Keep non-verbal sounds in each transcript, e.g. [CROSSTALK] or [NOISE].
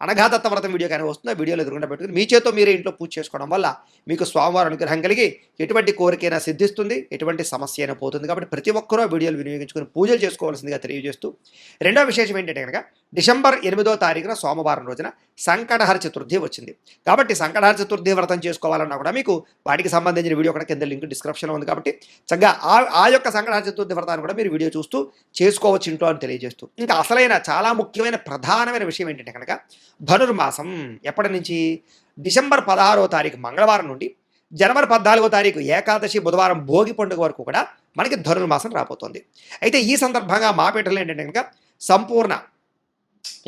అనఘాదత్త వ్రతం వీడియో కానీ వస్తుంది ఆ వీడియోలో ఎదురుకుండా పెట్టుకుని మీ చేతో మీరే ఇంట్లో పూజ చేసుకోవడం వల్ల మీకు స్వామివారి అనుగ్రహం కలిగి ఎటువంటి కోరికైనా సిద్ధిస్తుంది ఎటువంటి సమస్య అయినా పోతుంది. కాబట్టి ప్రతి ఒక్కరూ ఆ వీడియోలు వినియోగించుకుని పూజలు చేసుకోవాల్సిందిగా తెలియజేస్తూ రెండో విశేషం ఏంటంటే కనుక డిసెంబర్ ఎనిమిదో తారీఖున సోమవారం రోజున సంకటహర చతుర్థి వచ్చింది. కాబట్టి సంకటహర చతుర్థి వ్రతం చేసుకోవాలన్నా కూడా మీకు వాటికి సంబంధించిన వీడియో కూడా కింద లింక్ డిస్క్రిప్షన్లో ఉంది. కాబట్టి చక్కగా ఆ ఆ యొక్క సంకటహర చతుర్థి వ్రతాన్ని కూడా మీరు వీడియో చూస్తూ చేసుకోవచ్చు ఇంట్లో అని తెలియజేస్తూ. ఇంకా అసలైన చాలా ముఖ్యమైన ప్రధానమైన విషయం ఏంటంటే కనుక ధనుర్మాసం ఎప్పటి నుంచి? డిసెంబర్ పదహారో తారీఖు మంగళవారం నుండి జనవరి పద్నాలుగో తారీఖు ఏకాదశి బుధవారం భోగి పండుగ వరకు కూడా మనకి ధనుర్మాసం రాబోతోంది. అయితే ఈ సందర్భంగా మాపేటలో ఏంటంటే కనుక సంపూర్ణ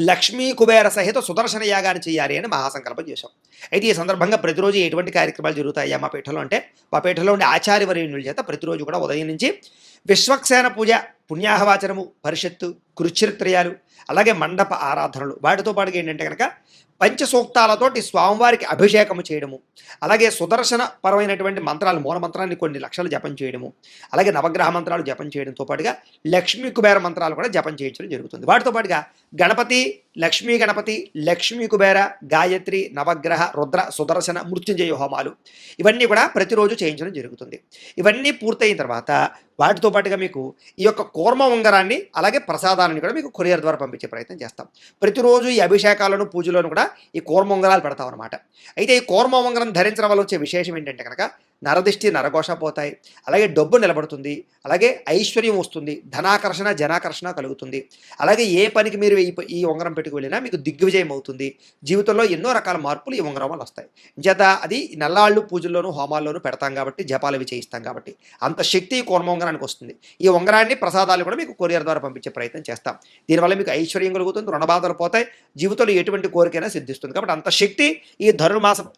లక్ష్మీ కుబేర సహిత సుదర్శన యాగాన్ని చేయాలి అని మహాసంకల్పం చేశాం. అయితే ఈ సందర్భంగా ప్రతిరోజు ఎటువంటి కార్యక్రమాలు జరుగుతాయా మా పీఠంలో అంటే మా పీఠంలో ఉండే ఆచార్యవర్యుల చేత ప్రతిరోజు కూడా ఉదయం నుంచి విశ్వక్సేన పూజ పుణ్యాహవాచనము పరిషత్తు కృచ్ఛరిత్రయాలు అలాగే మండప ఆరాధనలు. వాటితో పాటుగా ఏంటంటే కనుక పంచసూక్తాలతోటి స్వామివారికి అభిషేకము చేయడము అలాగే సుదర్శన పరమైనటువంటి మంత్రాలు మూల మంత్రాన్ని కొన్ని లక్షలు జపం చేయడము అలాగే నవగ్రహ మంత్రాలు జపం చేయడంతో పాటుగా లక్ష్మీ కుబేర మంత్రాలు కూడా జపం చేయించడం జరుగుతుంది. వాటితో పాటుగా గణపతి లక్ష్మీ గణపతి లక్ష్మీ కుబేర గాయత్రి నవగ్రహ రుద్ర సుదర్శన మృత్యుంజయ హోమాలు ఇవన్నీ కూడా ప్రతిరోజు చేయించడం జరుగుతుంది. ఇవన్నీ పూర్తయిన తర్వాత వాటితో పాటుగా మీకు ఈ యొక్క కూర్మ ఉంగరాన్ని అలాగే ప్రసాదాన్ని కూడా మీకు కొరియర్ ద్వారా పంపించే ప్రయత్నం చేస్తాం. ప్రతిరోజు ఈ అభిషేకాలను పూజలను కూడా ఈ కూర్మ ఉంగరాలు పెడతాం అనమాట అయితే ఈ కూర్మ ఉంగరం ధరించడం వల్ల వచ్చే విశేషం ఏంటంటే కనుక నరదిష్టి నరఘోష పోతాయి. అలాగే డబ్బు నిలబడుతుంది. అలాగే ఐశ్వర్యం వస్తుంది. ధనాకర్షణ జనాకర్షణ కలుగుతుంది. అలాగే ఏ పనికి మీరు ఈ ఈ ఉంగరం పెట్టుకు వెళ్ళినా మీకు దిగ్విజయం అవుతుంది. జీవితంలో ఎన్నో రకాల మార్పులు ఈ ఉంగరం వల్ల వస్తాయి. చేత అది నల్లాళ్ళు పూజల్లోనూ హోమాల్లోనూ పెడతాం కాబట్టి జపాలు చేయిస్తాం కాబట్టి అంత శక్తి ఈ కోర్మ ఉంగరానికి వస్తుంది. ఈ ఉంగరాన్ని ప్రసాదాలు కూడా మీకు కొరియర్ ద్వారా పంపించే ప్రయత్నం చేస్తాం. దీనివల్ల మీకు ఐశ్వర్యం కలుగుతుంది రుణబాధలు పోతాయి. జీవితంలో ఎటువంటి కోరికైనా సిద్ధిస్తుంది. కాబట్టి అంత శక్తి ఈ ధనుర్మాసం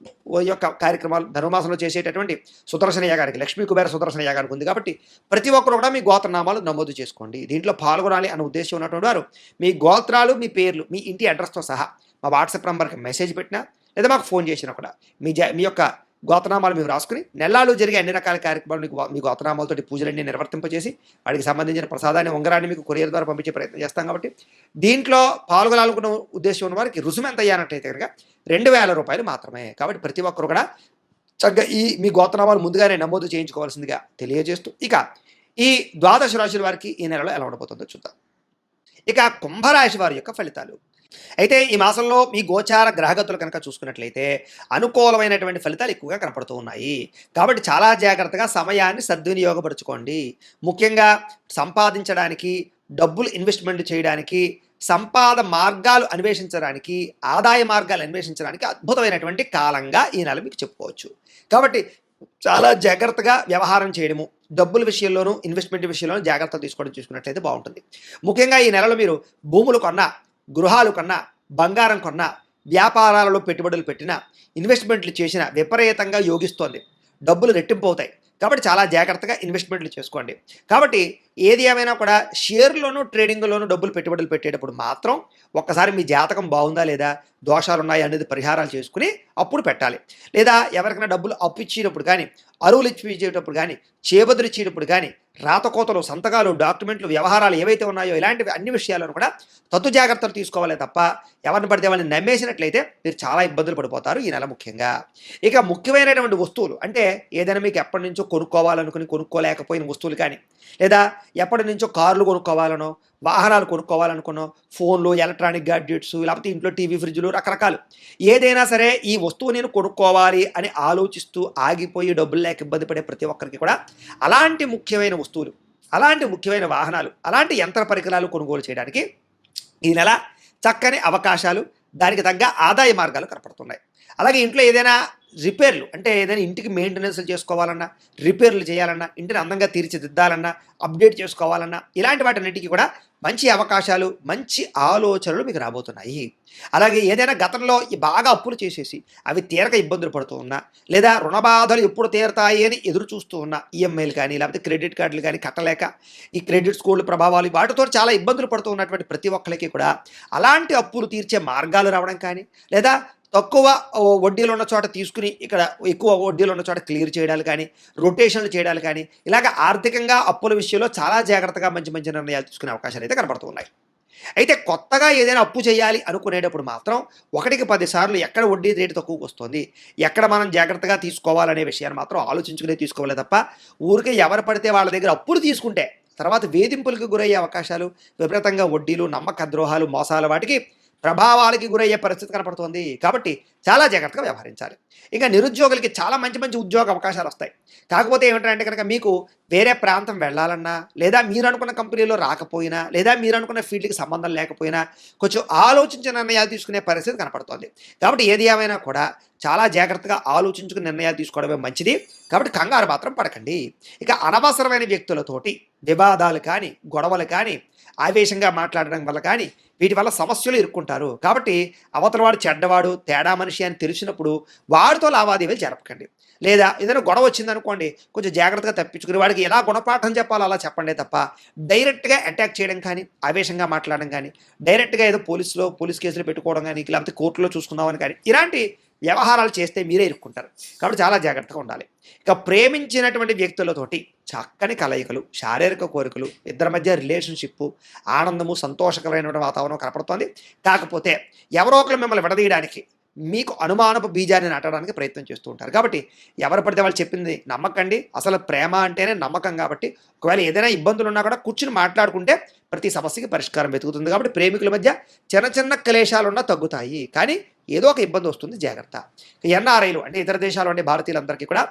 యొక్క కార్యక్రమాలు ధనుర్మాసంలో చేసేటటువంటి సుదర్శన యాగానికి లక్ష్మీ కుబేర సుదర్శన యాగానికి ఉంది కాబట్టి ప్రతి ఒక్కరు కూడా మీ గోత్రనామాలు నమోదు చేసుకోండి. దీంట్లో పాల్గొనాలి అనే ఉద్దేశం ఉన్నటువంటి వారు మీ గోత్రాలు మీ పేర్లు మీ ఇంటి అడ్రస్తో సహా మా వాట్సాప్ నెంబర్కి మెసేజ్ పెట్టినా లేదా మాకు ఫోన్ చేసినా కూడా మీ జ మీ యొక్క గోతనామాలు మేము రాసుకుని నెలలు జరిగే అన్ని రకాల కార్యక్రమాలు మీకు మీ గోతనామాలతోటి పూజలన్నీ నిర్వర్తింపజేసి వాటికి సంబంధించిన ప్రసాదాన్ని ఉంగరాన్ని మీకు కొరియర్ ద్వారా పంపించే ప్రయత్నం చేస్తాం కాబట్టి దీంట్లో పాల్గొనాలనుకున్న ఉద్దేశం ఉన్న వారికి రుసుము ఎంత అయ్యానట్లయితే కనుక రెండు వేల రూపాయలు మాత్రమే. కాబట్టి ప్రతి ఒక్కరు కూడా చక్కగా ఈ మీ గోతనామాలు ముందుగానే నమోదు చేయించుకోవాల్సిందిగా తెలియజేస్తూ ఇక ఈ ద్వాదశ రాశుల వారికి ఈ నెలలో ఎలా ఉండబోతుందో చూద్దాం. ఇక కుంభరాశి వారి యొక్క ఫలితాలు. అయితే ఈ మాసంలో మీ గోచార గ్రహగతులు కనుక చూసుకున్నట్లయితే అనుకూలమైనటువంటి ఫలితాలు ఎక్కువగా కనపడుతూ ఉన్నాయి. కాబట్టి చాలా జాగ్రత్తగా సమయాన్ని సద్వినియోగపరచుకోండి. ముఖ్యంగా సంపాదించడానికి డబ్బులు ఇన్వెస్ట్మెంట్ చేయడానికి సంపాద మార్గాలు అన్వేషించడానికి ఆదాయ మార్గాలు అన్వేషించడానికి అద్భుతమైనటువంటి కాలంగా ఈ నెల మీకు చెప్పుకోవచ్చు. కాబట్టి చాలా జాగ్రత్తగా వ్యవహారం చేయడము డబ్బుల విషయంలోనూ ఇన్వెస్ట్మెంట్ విషయంలోనూ జాగ్రత్తలు తీసుకోవడం చూసుకున్నట్లయితే బాగుంటుంది. ముఖ్యంగా ఈ నెలలో మీరు భూములు కొన్నా గృహాలు కొన్నా బంగారం కొన్నా వ్యాపారాలలో పెట్టుబడులు పెట్టినా ఇన్వెస్ట్మెంట్లు చేసిన విపరీతంగా యోగిస్తోంది. డబ్బులు రెట్టింపు అవుతాయి కాబట్టి చాలా జాగ్రత్తగా ఇన్వెస్ట్మెంట్లు చేసుకోండి. కాబట్టి ఏది ఏమైనా కూడా షేర్లోనూ ట్రేడింగ్లోనూ డబ్బులు పెట్టుబడులు పెట్టేటప్పుడు మాత్రం ఒక్కసారి మీ జాతకం బాగుందా లేదా దోషాలు ఉన్నాయి అనేది పరిహారాలు చేసుకుని అప్పుడు పెట్టాలి. లేదా ఎవరికైనా డబ్బులు అప్పు ఇచ్చేటప్పుడు కానీ అరువులు ఇచ్చేటప్పుడు కానీ చేబదులు ఇచ్చేటప్పుడు కానీ రాతకోతలు సంతకాలు డాక్యుమెంట్లు వ్యవహారాలు ఏవైతే ఉన్నాయో ఇలాంటివి అన్ని విషయాలను కూడా తత్తు జాగ్రత్తలు తీసుకోవాలి తప్ప ఎవరిని పడితే వాళ్ళని నమ్మేసినట్లయితే మీరు చాలా ఇబ్బందులు పడిపోతారు ఈ నెల ముఖ్యంగా. ఇక ముఖ్యమైనటువంటి వస్తువులు అంటే ఏదైనా మీకు ఎప్పటి నుంచో కొనుక్కోవాలనుకుని కొనుక్కోలేకపోయిన వస్తువులు కానీ లేదా ఎప్పటి నుంచో కార్లు కొనుక్కోవాలనో వాహనాలు కొనుక్కోవాలనుకున్నా ఫోన్లు ఎలక్ట్రానిక్ గ్యాడ్జెట్స్ లేకపోతే ఇంట్లో టీవీ ఫ్రిడ్జ్లు రకరకాలు. ఏదైనా సరే ఈ వస్తువు నేను కొనుక్కోవాలి అని ఆలోచిస్తూ ఆగిపోయి డబ్బులు లేక ఇబ్బంది పడే ప్రతి ఒక్కరికి కూడా అలాంటి ముఖ్యమైన వస్తువులు అలాంటి ముఖ్యమైన వాహనాలు అలాంటి యంత్ర పరికరాలు కొనుగోలు చేయడానికి ఈ నెల చక్కని అవకాశాలు దానికి తగ్గ ఆదాయ మార్గాలు కనపడుతున్నాయి. అలాగే ఇంట్లో ఏదైనా రిపేర్లు అంటే ఏదైనా ఇంటికి మెయింటెనెన్స్లు చేసుకోవాలన్నా రిపేర్లు చేయాలన్నా ఇంటిని అందంగా తీర్చిదిద్దాలన్నా అప్డేట్ చేసుకోవాలన్నా ఇలాంటి వాటన్నిటికీ కూడా మంచి అవకాశాలు మంచి ఆలోచనలు మీకు రాబోతున్నాయి. అలాగే ఏదైనా గతంలో ఈ బాగా అప్పులు చేసేసి అవి తీరక ఇబ్బందులు పడుతూ ఉన్నా లేదా రుణ బాధలు ఎప్పుడు తీరతాయి అని ఎదురు చూస్తూ ఉన్నా ఈఎంఐలు కానీ లేకపోతే క్రెడిట్ కార్డులు కానీ కట్టలేక ఈ క్రెడిట్ స్కోర్ల ప్రభావాలు వాటితో చాలా ఇబ్బందులు పడుతూ ఉన్నటువంటి ప్రతి ఒక్కరికి కూడా అలాంటి అప్పులు తీర్చే మార్గాలు రావడం కానీ లేదా తక్కువ వడ్డీలు ఉన్న చోట తీసుకుని ఇక్కడ ఎక్కువ వడ్డీలు ఉన్న చోట క్లియర్ చేయడాలు కానీ రొటేషన్లు చేయడాలు కానీ ఇలాగ ఆర్థికంగా అప్పుల విషయంలో చాలా జాగ్రత్తగా మంచి మంచి నిర్ణయాలు తీసుకునే అవకాశాలు అయితే కనబడుతున్నాయి. అయితే కొత్తగా ఏదైనా అప్పు చేయాలి అనుకునేటప్పుడు మాత్రం ఒకటికి పదిసార్లు ఎక్కడ వడ్డీ రేటు తక్కువకు వస్తుంది ఎక్కడ మనం జాగ్రత్తగా తీసుకోవాలనే విషయాన్ని మాత్రం ఆలోచించుకునే తీసుకోవాలి తప్ప ఊరికే ఎవరు పడితే వాళ్ళ దగ్గర అప్పులు తీసుకుంటే తర్వాత వేధింపులకు గురయ్యే అవకాశాలు విపరీతంగా వడ్డీలు నమ్మక ద్రోహాలు మోసాలు వాటికి ప్రభావాలకి గురయ్యే పరిస్థితి కనపడుతోంది. కాబట్టి చాలా జాగ్రత్తగా వ్యవహరించాలి. ఇంకా నిరుద్యోగులకి చాలా మంచి మంచి ఉద్యోగ అవకాశాలు వస్తాయి. కాకపోతే ఏమిటంటే కనుక మీకు వేరే ప్రాంతం వెళ్ళాలన్నా లేదా మీరు అనుకున్న కంపెనీలో రాకపోయినా లేదా మీరు అనుకున్న ఫీల్డ్కి సంబంధం లేకపోయినా కొంచెం ఆలోచించిన నిర్ణయాలు తీసుకునే పరిస్థితి కనపడుతోంది. కాబట్టి ఏది ఏమైనా కూడా చాలా జాగ్రత్తగా ఆలోచించుకుని నిర్ణయాలు తీసుకోవడమే మంచిది. కాబట్టి కంగారు మాత్రం పడకండి. ఇక అనవసరమైన వ్యక్తులతోటి వివాదాలు కానీ గొడవలు కానీ ఆవేశంగా మాట్లాడడం వల్ల కానీ వీటి వల్ల సమస్యలు ఇరుక్కుంటారు కాబట్టి అవతలవాడు చెడ్డవాడు తేడా మనిషి అని తెలిసినప్పుడు వాడితో లావాదేవీలు జరపకండి. లేదా ఏదైనా గొడవ వచ్చిందనుకోండి కొంచెం జాగ్రత్తగా తప్పించుకుని వాడికి ఎలా గుణపాఠం చెప్పాలో అలా చెప్పండి తప్ప డైరెక్ట్గా అటాక్ చేయడం కానీ ఆవేశంగా మాట్లాడడం కానీ డైరెక్ట్గా ఏదో పోలీసులో పోలీస్ కేసులు పెట్టుకోవడం కానీ లేకపోతే కోర్టులో చూసుకుందామని కానీ ఇలాంటి వ్యవహారాలు చేస్తే మీరే ఇరుక్కుంటారు. కాబట్టి చాలా జాగ్రత్తగా ఉండాలి. ఇక ప్రేమించినటువంటి వ్యక్తులతోటి చక్కని కలయికలు శారీరక కోరికలు ఇద్దరి మధ్య రిలేషన్షిప్ ఆనందము సంతోషకరమైనటువంటి వాతావరణం కనపడుతోంది. కాకపోతే ఎవరో ఒకరు మిమ్మల్ని విడదీయడానికి మీకు అనుమానపు బీజాన్ని నాటడానికి ప్రయత్నం చేస్తూ ఉంటారు. కాబట్టి ఎవరు పడితే వాళ్ళు చెప్పింది నమ్మకండి. అసలు ప్రేమ అంటేనే నమ్మకం కాబట్టి ఒకవేళ ఏదైనా ఇబ్బందులు ఉన్నా కూడా కూర్చుని మాట్లాడుకుంటే ప్రతి సమస్యకి పరిష్కారం వెతుకుతుంది. కాబట్టి ప్రేమికుల మధ్య చిన్న చిన్న క్లేశాలున్నా తగ్గుతాయి. కానీ ఏదో ఒక ఇబ్బంది వస్తుంది. జాగ్రత్త. ఎన్ఆర్ఐలు అంటే ఇతర దేశాలు ఉండే భారతీయులందరికీ కూడా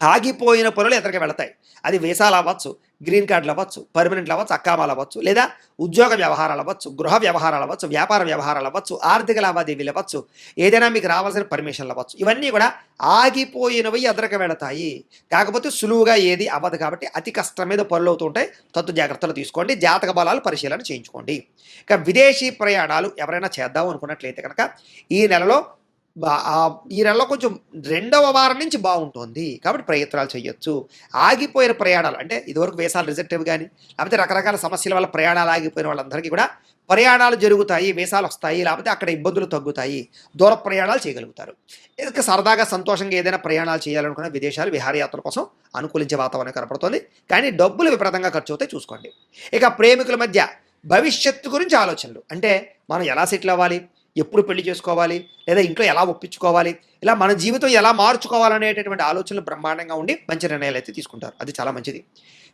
ఆగిపోయిన పనులు ఎదురుగా వెళతాయి. అది వీసాలు అవ్వచ్చు గ్రీన్ కార్డులు అవ్వచ్చు పర్మనెంట్లు అవ్వచ్చు అక్కామాలు అవ్వచ్చు లేదా ఉద్యోగ వ్యవహారాలు అవ్వచ్చు గృహ వ్యవహారాలు అవ్వచ్చు వ్యాపార వ్యవహారాలు అవ్వచ్చు ఆర్థిక లావాదేవీలు అవ్వచ్చు ఏదైనా మీకు రావాల్సిన పర్మిషన్లు అవ్వచ్చు. ఇవన్నీ కూడా ఆగిపోయినవి ఎదరక వెళతాయి. కాకపోతే సులువుగా ఏది అవ్వదు కాబట్టి అతి కష్టం మీద పనులు అవుతుంటాయి తత్తు జాగ్రత్తలు తీసుకోండి జాతక బలాలు పరిశీలన చేయించుకోండి. ఇక విదేశీ ప్రయాణాలు ఎవరైనా చేద్దాం అనుకున్నట్లయితే కనుక ఈ నెలలో ఈ నెలలో కొంచెం రెండవ వారం నుంచి బాగుంటుంది. కాబట్టి ప్రయత్నాలు చేయొచ్చు ఆగిపోయిన ప్రయాణాలు అంటే ఇదివరకు వేసాలు రిజెక్టివ్ కానీ లేకపోతే రకరకాల సమస్యల వల్ల ప్రయాణాలు ఆగిపోయిన వాళ్ళందరికీ కూడా ప్రయాణాలు జరుగుతాయి వేసాలు వస్తాయి లేకపోతే అక్కడ ఇబ్బందులు తగ్గుతాయి. దూర ప్రయాణాలు చేయగలుగుతారు. ఇక సరదాగా సంతోషంగా ఏదైనా ప్రయాణాలు చేయాలనుకున్న విదేశాలు విహారయాత్ర కోసం అనుకూలించే వాతావరణం కనపడుతుంది. కానీ డబ్బులు విపరీతంగా ఖర్చు అవుతాయి చూసుకోండి. ఇక ప్రేమికుల మధ్య భవిష్యత్తు గురించి ఆలోచనలు అంటే మనం ఎలా సెటిల్ అవ్వాలి? ఎప్పుడు పెళ్ళి చేసుకోవాలి? లేదా ఇంట్లో ఎలా ఒప్పించుకోవాలి? ఇలా మన జీవితం ఎలా మార్చుకోవాలనేటటువంటి ఆలోచనలు బ్రహ్మాండంగా ఉండి మంచి నిర్ణయాలు అయితే తీసుకుంటారు. అది చాలా మంచిది.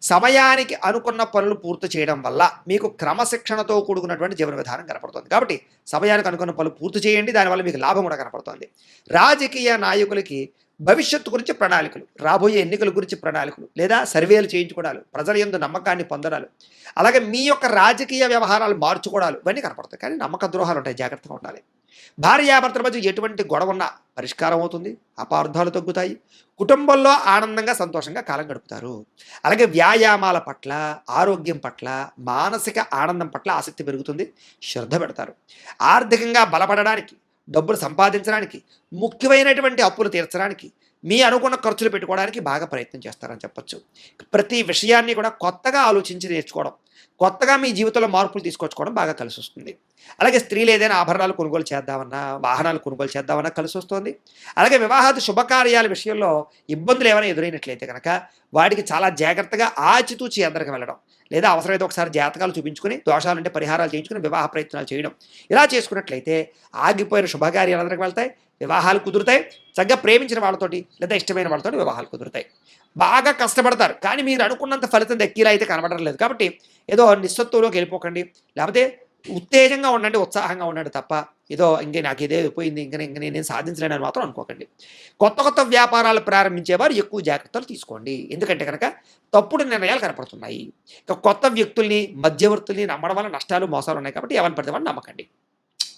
సమయానికి అనుకున్న పనులు పూర్తి చేయడం వల్ల మీకు క్రమశిక్షణతో కూడుకున్నటువంటి జీవన విధానం కనపడుతుంది. కాబట్టి సమయానికి అనుకున్న పనులు పూర్తి చేయండి. దానివల్ల మీకు లాభం కూడా కనపడుతుంది. రాజకీయ నాయకులకి భవిష్యత్తు గురించి ప్రణాళికలు రాబోయే ఎన్నికల గురించి ప్రణాళికలు లేదా సర్వేలు చేయించుకోవడాలు ప్రజల ఎందు నమ్మకాన్ని పొందడాలు అలాగే మీ యొక్క రాజకీయ వ్యవహారాలు మార్చుకోవడాలు ఇవన్నీ కనపడతాయి. కానీ నమ్మక ద్రోహాలు ఉంటాయి జాగ్రత్తగా ఉండాలి. భార్యాభర్తల మధ్య ఎటువంటి గొడవ ఉన్నా పరిష్కారం అవుతుంది అపార్థాలు తగ్గుతాయి కుటుంబంలో ఆనందంగా సంతోషంగా కాలం గడుపుతారు. అలాగే వ్యాయామాల పట్ల ఆరోగ్యం పట్ల మానసిక ఆనందం పట్ల ఆసక్తి పెరుగుతుంది శ్రద్ధ పెడతారు. ఆర్థికంగా బలపడడానికి డబ్బులు సంపాదించడానికి ముఖ్యమైనటువంటి అప్పులు తీర్చడానికి మీ అనుకున్న ఖర్చులు పెట్టుకోవడానికి బాగా ప్రయత్నం చేస్తారని చెప్పచ్చు. ప్రతి విషయాన్ని కూడా కొత్తగా ఆలోచించి నేర్చుకోవడం కొత్తగా మీ జీవితంలో మార్పులు తీసుకొచ్చుకోవడం బాగా కలిసి వస్తుంది అలాగే స్త్రీలు ఏదైనా ఆభరణాలు కొనుగోలు చేద్దామన్నా వాహనాలు కొనుగోలు చేద్దామన్నా కలిసి వస్తుంది అలాగే వివాహాది శుభకార్యాల విషయంలో ఇబ్బందులు ఏమైనా ఎదురైనట్లయితే కనుక వాటికి చాలా జాగ్రత్తగా ఆచితూచి అందరికి వెళ్ళడం లేదా అవసరమైతే ఒకసారి జాతకాలు చూపించుకుని దోషాలుంటే పరిహారాలు చేయించుకుని వివాహ ప్రయత్నాలు చేయడం. ఇలా చేసుకున్నట్లయితే ఆగిపోయిన శుభకార్యాలు అందరికి వెళ్తాయి. వివాహాలు కుదురుతాయి. చక్కగా ప్రేమించిన వాళ్ళతోటి లేదా ఇష్టమైన వాళ్ళతోటి వివాహాలు కుదురుతాయి. బాగా కష్టపడతారు. కానీ మీరు అనుకున్నంత ఫలితం దక్కిలా అయితే కనబడడం లేదు. కాబట్టి ఏదో నిస్సత్తులోకి వెళ్ళిపోకండి. లేకపోతే ఉత్తేజంగా ఉండండి ఉత్సాహంగా ఉండండి తప్ప ఏదో ఇంకే నాకు ఇదే అయిపోయింది ఇంకా ఇంక నేను సాధించలేనని మాత్రం అనుకోకండి. కొత్త కొత్త వ్యాపారాలు ప్రారంభించేవారు ఎక్కువ జాగ్రత్తలు తీసుకోండి. ఎందుకంటే కనుక తప్పుడు నిర్ణయాలు కనపడుతున్నాయి. ఇక కొత్త వ్యక్తుల్ని మధ్యవర్తుల్ని నమ్మడం వల్ల నష్టాలు మోసాలు ఉన్నాయి కాబట్టి ఎవరిని పడితే వాళ్ళు నమ్మకండి.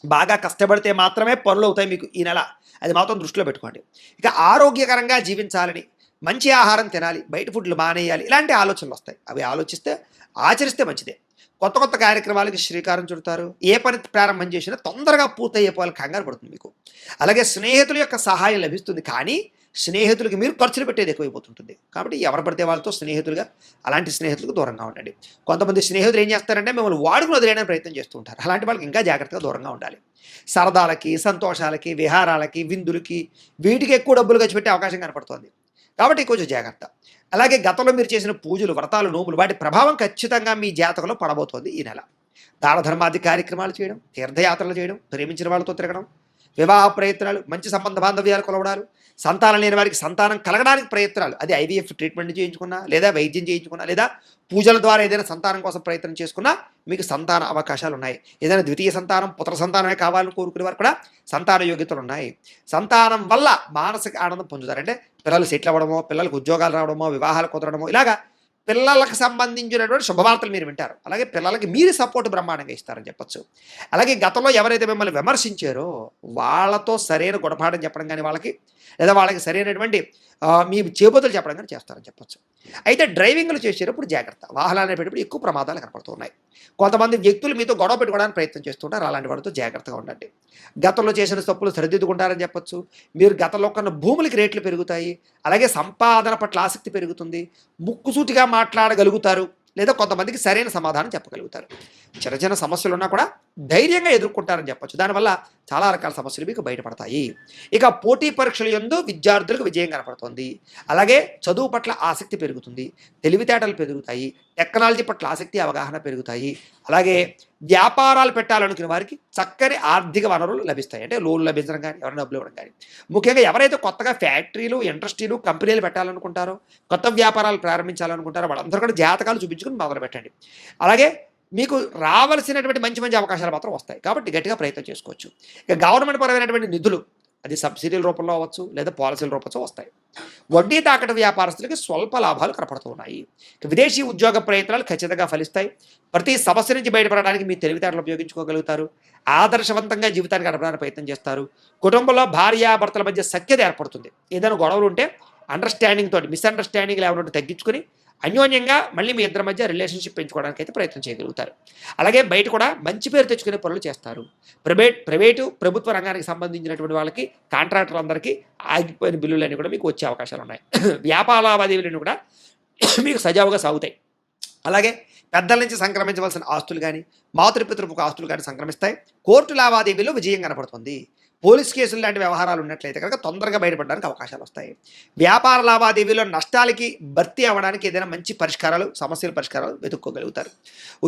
బాగా కష్టపడితే మాత్రమే పనులు అవుతాయి మీకు ఈ నెల. అది మాత్రం దృష్టిలో పెట్టుకోండి. ఇక ఆరోగ్యకరంగా జీవించాలని మంచి ఆహారం తినాలి బయట ఫుడ్లు మానేయాలి ఇలాంటి ఆలోచనలు వస్తాయి. అవి ఆలోచిస్తే ఆచరిస్తే మంచిదే. కొత్త కొత్త కార్యక్రమాలకి శ్రీకారం చుడతారు. ఏ పని ప్రారంభం చేసినా తొందరగా పూర్తయ్యే పోవాలి కంగారు పడుతుంది మీకు. అలాగే స్నేహితుల యొక్క సహాయం లభిస్తుంది. కానీ స్నేహితులకి మీరు ఖర్చులు పెట్టేది ఎక్కువైపోతుంటుంది. కాబట్టి ఎవరు పడితే వాళ్ళతో స్నేహితులుగా అలాంటి స్నేహితులకు దూరంగా ఉండండి. కొంతమంది స్నేహితులు ఏం చేస్తారంటే మిమ్మల్ని వాడుకుని వదిలేయడానికి ప్రయత్నం చేస్తూ ఉంటారు. అలాంటి వాళ్ళకి ఇంకా జాగ్రత్తగా దూరంగా ఉండాలి. సరదాలకి సంతోషాలకి విహారాలకి విందులకి వీటికి ఎక్కువ డబ్బులు ఖర్చు పెట్టే అవకాశం కనపడుతుంది. కాబట్టి కొంచెం జాగ్రత్త. అలాగే గతంలో మీరు చేసిన పూజలు వ్రతాలు నోములు వాటి ప్రభావం ఖచ్చితంగా మీ జాతకంలో పడబోతోంది ఈ నెల. దాన ధర్మాది కార్యక్రమాలు చేయడం తీర్థయాత్రలు చేయడం ప్రేమించిన వాళ్ళతో తిరగడం వివాహ ప్రయత్నాలు మంచి సంబంధ బాంధవ్యాలు కొలవడాలు సంతానం లేని వారికి సంతానం కలగడానికి ప్రయత్నాలు. అది ఐవీఎఫ్ ట్రీట్మెంట్ చేయించుకున్నా లేదా వైద్యం చేయించుకున్నా లేదా పూజల ద్వారా ఏదైనా సంతానం కోసం ప్రయత్నం చేసుకున్నా మీకు సంతాన అవకాశాలు ఉన్నాయి. ఏదైనా ద్వితీయ సంతానం పుత్ర సంతానమే కావాలని కోరుకునే వారు కూడా సంతాన యోగ్యతలు ఉన్నాయి. సంతానం వల్ల మానసిక ఆనందం పొందుతారు. అంటే పిల్లలు సెటిల్ అవ్వడమో పిల్లలకు ఉద్యోగాలు రావడమో వివాహాలు కుదరడమో ఇలాగా పిల్లలకు సంబంధించినటువంటి శుభవార్తలు మీరు వింటారు. అలాగే పిల్లలకి మీరు సపోర్ట్ బ్రహ్మాండంగా ఇస్తారని చెప్పొచ్చు. అలాగే గతంలో ఎవరైతే మిమ్మల్ని విమర్శించారో వాళ్ళతో సరైన గుణపాఠం చెప్పడం కానీ వాళ్ళకి లేదా వాళ్ళకి సరైనటువంటి మీ చేపతులు చెప్పడం కానీ చేస్తారని చెప్పచ్చు. అయితే డ్రైవింగ్లు చేసేటప్పుడు జాగ్రత్త. వాహనాలు పెట్టేటప్పుడు ఎక్కువ ప్రమాదాలు కనపడుతున్నాయి. కొంతమంది వ్యక్తులు మీతో గొడవ పెట్టుకోవడానికి ప్రయత్నం చేస్తుంటారు. అలాంటి వాడితో జాగ్రత్తగా ఉండండి. గతంలో చేసిన తప్పులు సరిదిద్దుకుంటారని చెప్పొచ్చు. మీరు గతంలో కన్నా భూములకి రేట్లు పెరుగుతాయి. అలాగే సంపాదన పట్ల ఆసక్తి పెరుగుతుంది. ముక్కుసూటిగా మాట్లాడగలుగుతారు లేదా కొంతమందికి సరైన సమాధానం చెప్పగలుగుతారు. చిన్న చిన్న సమస్యలు ఉన్నా కూడా ధైర్యంగా ఎదుర్కొంటారని చెప్పచ్చు. దానివల్ల చాలా రకాల సమస్యలు మీకు బయటపడతాయి. ఇక పోటీ పరీక్షల యందు విద్యార్థులకు విజయం కనపడుతుంది. అలాగే చదువు పట్ల ఆసక్తి పెరుగుతుంది. తెలివితేటలు పెరుగుతాయి. టెక్నాలజీ పట్ల ఆసక్తి అవగాహన పెరుగుతాయి. అలాగే వ్యాపారాలు పెట్టాలనుకునే వారికి చక్కని ఆర్థిక వనరులు లభిస్తాయి. అంటే లోన్లు లభించడం కానీ ఎవరైనా డబ్బులు ఇవ్వడం కానీ ముఖ్యంగా ఎవరైతే కొత్తగా ఫ్యాక్టరీలు ఇండస్ట్రీలు కంపెనీలు పెట్టాలనుకుంటారో కొత్త వ్యాపారాలు ప్రారంభించాలనుకుంటారో వాళ్ళందరూ కూడా జాతకాలు చూపించుకుని మొదలు పెట్టండి అలాగే మీకు రావాల్సినటువంటి మంచి మంచి అవకాశాలు మాత్రం వస్తాయి. కాబట్టి గట్టిగా ప్రయత్నం చేసుకోవచ్చు. ఇక గవర్నమెంట్ పరమైనటువంటి నిధులు అది సబ్సిడీల రూపంలో అవ్వచ్చు లేదా పాలసీల రూపంలో వస్తాయి. వడ్డీ తాకట వ్యాపారస్తులకి స్వల్ప లాభాలు కనపడుతూ ఉన్నాయి. విదేశీ ఉద్యోగ ప్రయత్నాలు ఖచ్చితంగా ఫలిస్తాయి. ప్రతి సమస్య నుంచి బయటపడడానికి మీ తెలివితేటలు ఉపయోగించుకోగలుగుతారు. ఆదర్శవంతంగా జీవితాన్ని గడపడానికి ప్రయత్నం చేస్తారు. కుటుంబంలో భార్యాభర్తల మధ్య సఖ్యత ఏర్పడుతుంది. ఏదైనా గొడవలు ఉంటే అండర్స్టాండింగ్ తోటి మిస్అండర్స్టాండింగ్ లేకుండా తగ్గించుకుని అన్యోన్యంగా మళ్ళీ మీ ఇద్దరి మధ్య రిలేషన్షిప్ పెంచుకోవడానికి అయితే ప్రయత్నం చేయగలుగుతారు. అలాగే బయట కూడా మంచి పేరు తెచ్చుకునే పనులు చేస్తారు. ప్రైవేట్ ప్రైవేటు ప్రభుత్వ రంగానికి సంబంధించినటువంటి వాళ్ళకి కాంట్రాక్టర్లందరికీ ఆగిపోయిన బిల్లులన్నీ కూడా మీకు వచ్చే అవకాశాలు ఉన్నాయి. [COUGHS] వ్యాపార లావాదేవీలన్నీ కూడా [COUGHS] మీకు సజావుగా సాగుతాయి. అలాగే పెద్దల నుంచి సంక్రమించవలసిన ఆస్తులు కానీ మాతృపితృపుకు ఆస్తులు కానీ సంక్రమిస్తాయి. కోర్టు లావాదేవీలో విజయం కనపడుతుంది. పోలీస్ కేసులు లాంటి వ్యవహారాలు ఉన్నట్లయితే కనుక తొందరగా బయటపడడానికి అవకాశాలు వస్తాయి. వ్యాపార లావాదేవీలో నష్టాలకి భర్తీ అవ్వడానికి ఏదైనా మంచి పరిష్కారాలు సమస్యల పరిష్కారాలు వెతుక్కోగలుగుతారు.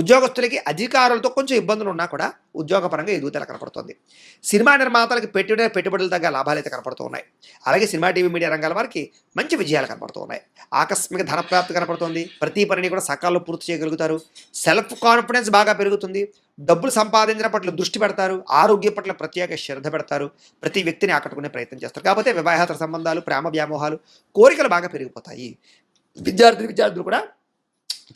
ఉద్యోగస్తులకి అధికారులతో కొంచెం ఇబ్బందులు ఉన్నా కూడా ఉద్యోగపరంగా ఎదుగుదల కనపడుతుంది. సినిమా నిర్మాతలకు పెట్టుబడి పెట్టుబడులు తగ్గ లాభాలు అయితే కనపడుతూ ఉన్నాయి అలాగే సినిమా టీవీ మీడియా రంగాల వారికి మంచి విజయాలు కనపడుతూ ఉన్నాయి ఆకస్మిక ధన ప్రాప్తి కనపడుతుంది. ప్రతి పనిని కూడా సకాలంలో పూర్తి చేయగలుగుతారు. సెల్ఫ్ కాన్ఫిడెన్స్ బాగా పెరుగుతుంది. డబ్బులు సంపాదించడం పట్ల దృష్టి పెడతారు ఆరోగ్యం పట్ల ప్రత్యేక శ్రద్ధ పెడతారు ప్రతి వ్యక్తిని ఆకట్టుకునే ప్రయత్నం చేస్తారు. కాకపోతే వివాహేతర సంబంధాలు ప్రేమ వ్యామోహాలు కోరికలు బాగా పెరిగిపోతాయి. విద్యార్థి విద్యార్థులు కూడా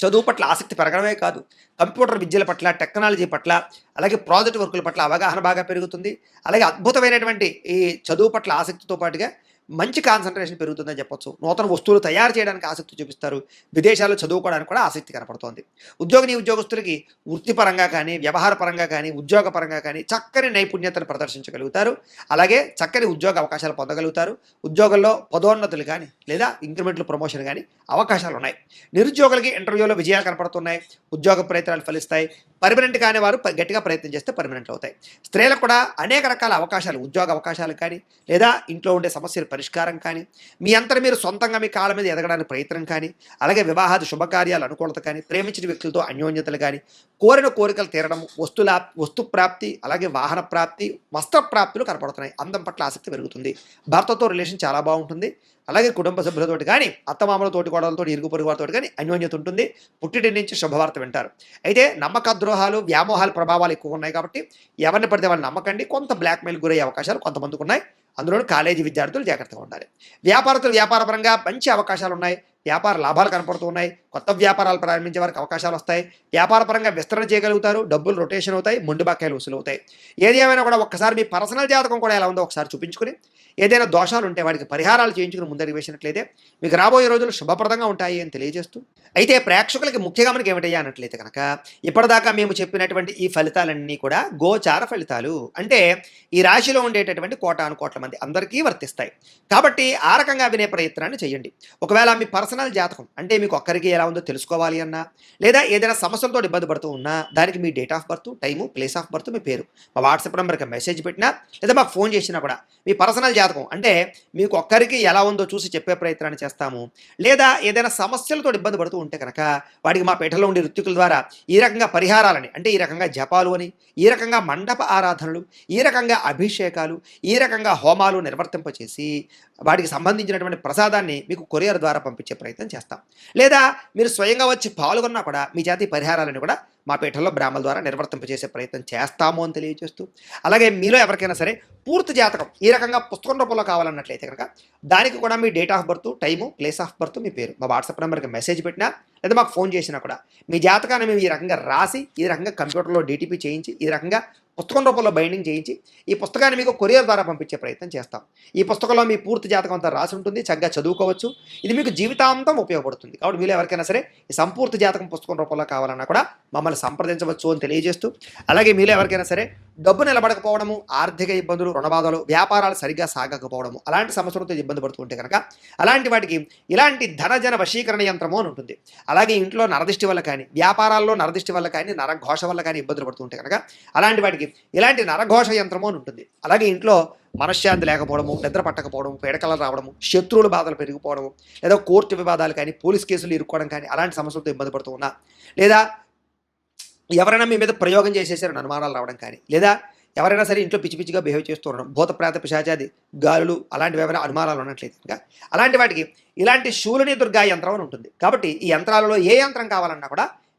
చదువు పట్ల ఆసక్తి పెరగడమే కాదు కంప్యూటర్ విద్యల పట్ల టెక్నాలజీ పట్ల అలాగే ప్రాజెక్ట్ వర్కుల పట్ల అవగాహన బాగా పెరుగుతుంది. అలాగే అద్భుతమైనటువంటి ఈ చదువు పట్ల ఆసక్తితో పాటుగా మంచి కాన్సన్ట్రేషన్ పెరుగుతుందని చెప్పొచ్చు. నూతన వస్తువులు తయారు చేయడానికి ఆసక్తి చూపిస్తారు. విదేశాల్లో చదువుకోవడానికి కూడా ఆసక్తి కనపడుతోంది. ఉద్యోగిని ఉద్యోగస్తులకి వృత్తిపరంగా కానీ వ్యవహార పరంగా కానీ ఉద్యోగ పరంగా కానీ చక్కని నైపుణ్యతను ప్రదర్శించగలుగుతారు. అలాగే చక్కని ఉద్యోగ అవకాశాలు పొందగలుగుతారు. ఉద్యోగంలో పదోన్నతులు కానీ లేదా ఇంక్రిమెంట్లు ప్రమోషన్ కానీ అవకాశాలు ఉన్నాయి. నిరుద్యోగులకి ఇంటర్వ్యూలో విజయాలు కనపడుతున్నాయి. ఉద్యోగ ప్రయత్నాలు ఫలిస్తాయి. పర్మనెంట్ కాని వారు గట్టిగా ప్రయత్నం చేస్తే పర్మనెంట్ అవుతాయి. స్త్రీలకు కూడా అనేక రకాల అవకాశాలు ఉద్యోగ అవకాశాలు కానీ లేదా ఇంట్లో ఉండే సమస్యలు పరిష్కారం కానీ మీ అంతటి మీరు సొంతంగా మీ కాళ్ళ మీద ఎదగడానికి ప్రయత్నం కానీ అలాగే వివాహాది శుభకార్యాలు అనుకూలత కానీ ప్రేమించిన వ్యక్తులతో అన్యోన్యతలు కానీ కోరిన కోరికలు తీరడం వస్తుల వస్తు ప్రాప్తి అలాగే వాహన ప్రాప్తి వస్త్ర ప్రాప్తులు కనపడుతున్నాయి. అందం పట్ల ఆసక్తి పెరుగుతుంది. భర్తతో రిలేషన్ చాలా బాగుంటుంది. అలాగే కుటుంబ సభ్యులతోటి కానీ అత్తమామలతోటి కోడలతో ఇరుగు పొరుగు వారితో కానీ అన్యోన్యత ఉంటుంది. పుట్టిటి నుంచి శుభవార్త వింటారు. అయితే నమ్మక ద్రోహాలు వ్యామోహాల ప్రభావాలు ఎక్కువ ఉన్నాయి కాబట్టి ఎవరిని పడితే వాళ్ళు నమ్మకండి. కొంత బ్లాక్మెయిల్ గురయ్యే అవకాశాలు కొంతమందికి ఉన్నాయి. అందులోనూ కాలేజీ విద్యార్థులు జాగ్రత్తగా ఉండాలి. వ్యాపారస్తులు వ్యాపారపరంగా మంచి అవకాశాలు ఉన్నాయి వ్యాపార లాభాలు కనపడుతున్నాయి. కొత్త వ్యాపారాలు ప్రారంభించే వారికి అవకాశాలు వస్తాయి. వ్యాపార పరంగా విస్తరణ చేయగలుగుతారు. డబ్బులు రొటేషన్ అవుతాయి. మొండి బకాయిలు వసూలు అవుతాయి. ఏది ఏమైనా కూడా ఒక్కసారి మీ పర్సనల్ జాతకం కూడా ఎలా ఉందో ఒకసారి చూపించుకుని ఏదైనా దోషాలు ఉంటే వాటికి పరిహారాలు చేయించుకుని ముందరికి వేసినట్లయితే మీకు రాబోయే రోజులు శుభప్రదంగా ఉంటాయి అని తెలియజేస్తూ అయితే ప్రేక్షకులకి ముఖ్యంగా మనకి ఏమిటయ్యా అన్నట్లయితే కనుక ఇప్పటిదాకా మేము చెప్పినటువంటి ఈ ఫలితాలన్నీ కూడా గోచార ఫలితాలు. అంటే ఈ రాశిలో ఉండేటటువంటి కోటాను కోట్ల మంది అందరికీ వర్తిస్తాయి. కాబట్టి ఆ రకంగా వినే ప్రయత్నాన్ని చేయండి. ఒకవేళ మీ పర్సనల్ పర్సనల్ జాతకం. అంటే మీకు ఒక్కరికి ఎలా ఉందో తెలుసుకోవాలి అన్నా లేదా ఏదైనా సమస్యలతో ఇబ్బంది పడుతూ ఉన్నా దానికి మీ date of birth time place of birth మీ పేరు. మా వాట్సాప్ నెంబర్కి మెసేజ్ పెట్టినా లేదా మాకు ఫోన్ చేసినా కూడా మీ పర్సనల్ జాతకం. అంటే మీకు ఒక్కరికి ఎలా ఉందో చూసి చెప్పే ప్రయత్నాన్ని చేస్తాము. లేదా ఏదైనా సమస్యలతో ఇబ్బంది పడుతూ ఉంటే కనుక వాడికి మా పీఠలో ఉండే ఋత్వికుల ద్వారా ఈ రకంగా పరిహారాలని అంటే ఈ రకంగా జపాలు అని ఈ రకంగా మండప ఆరాధనలు ఈ రకంగా అభిషేకాలు ఈ రకంగా హోమాలు నిర్వర్తింపచేసి వాటికి సంబంధించినటువంటి ప్రసాదాన్ని మీకు కొరియర్ ద్వారా పంపించే ప్రయత్నం చేస్తాం. లేదా మీరు స్వయంగా వచ్చి పాల్గొన్నా కూడా మీ జాతి పరిహారాలను కూడా మా పీఠంలో బ్రాహ్మణ ద్వారా నిర్వర్తింపజేసే ప్రయత్నం చేస్తాము అని తెలియజేస్తూ అలాగే మీలో ఎవరికైనా సరే పూర్తి జాతకం ఈ రకంగా పుస్తకం రూపంలో కావాలన్నట్లయితే కనుక దానికి కూడా మీ date of birth time place of birth మీ పేరు. మా వాట్సాప్ నెంబర్కి మెసేజ్ పెట్టినా లేదా మాకు ఫోన్ చేసినా కూడా. మీ జాతకాన్ని మేము ఈ రకంగా రాసి ఈ రకంగా కంప్యూటర్లో డీటీపీ చేయించి ఈ రకంగా పుస్తకం రూపంలో బైండింగ్ చేయించి ఈ పుస్తకాన్ని మీకు కొరియర్ ద్వారా పంపించే ప్రయత్నం చేస్తాం. ఈ పుస్తకంలో మీ పూర్తి జాతకం అంతా రాసి ఉంటుంది చక్కగా చదువుకోవచ్చు. ఇది మీకు జీవితాంతం ఉపయోగపడుతుంది. కాబట్టి మీరు ఎవరికైనా సరే ఈ సంపూర్తి జాతకం పుస్తకం రూపంలో కావాలన్నా కూడా మమ్మల్ని సంప్రదించవచ్చు అని తెలియజేస్తూ అలాగే మీలో ఎవరికైనా సరే డబ్బు నిలబడకపోవడము ఆర్థిక ఇబ్బందులు రుణబాధలు వ్యాపారాలు సరిగ్గా సాగకపోవడము అలాంటి సమస్యలతో ఇబ్బంది పడుతుంటే కనుక అలాంటి వాటికి ఇలాంటి ధనజన వశీకరణ యంత్రము అని ఉంటుంది. అలాగే ఇంట్లో నరదిష్టి వల్ల కానీ వ్యాపారాల్లో నరదిష్టి వల్ల కానీ నరఘోష వల్ల కానీ ఇబ్బందులు పడుతుంటాయి కనుక అలాంటి వాటికి ఇలాంటి నరఘోష యంత్రము అని ఉంటుంది. అలాగే ఇంట్లో మనశ్శాంతి లేకపోవడము నిద్ర పట్టకపోవడం పీడకలు రావడము శత్రువుల బాధలు పెరిగిపోవడము లేదా కోర్టు వివాదాలు కానీ పోలీస్ కేసులు ఇరుక్కోవడం కానీ అలాంటి సమస్యలతో ఇబ్బంది పడుతూ ఉన్నా లేదా ఎవరైనా మీ మీద ప్రయోగం చేసేసారని అనుమానాలు రావడం కానీ లేదా ఎవరైనా సరే ఇంట్లో పిచ్చి పిచ్చిగా బిహేవ్ చేస్తూ ఉండడం భూత ప్రేత పిశాచాది గాలులు అలాంటివి ఏమైనా అనుమానాలు ఉన్నట్లయితే ఇంకా అలాంటి వాటికి ఇలాంటి శూలని దుర్గా యంత్రం అని ఉంటుంది. కాబట్టి ఈ యంత్రాలలో ఏ యంత్రం కావాలన్నా కూడా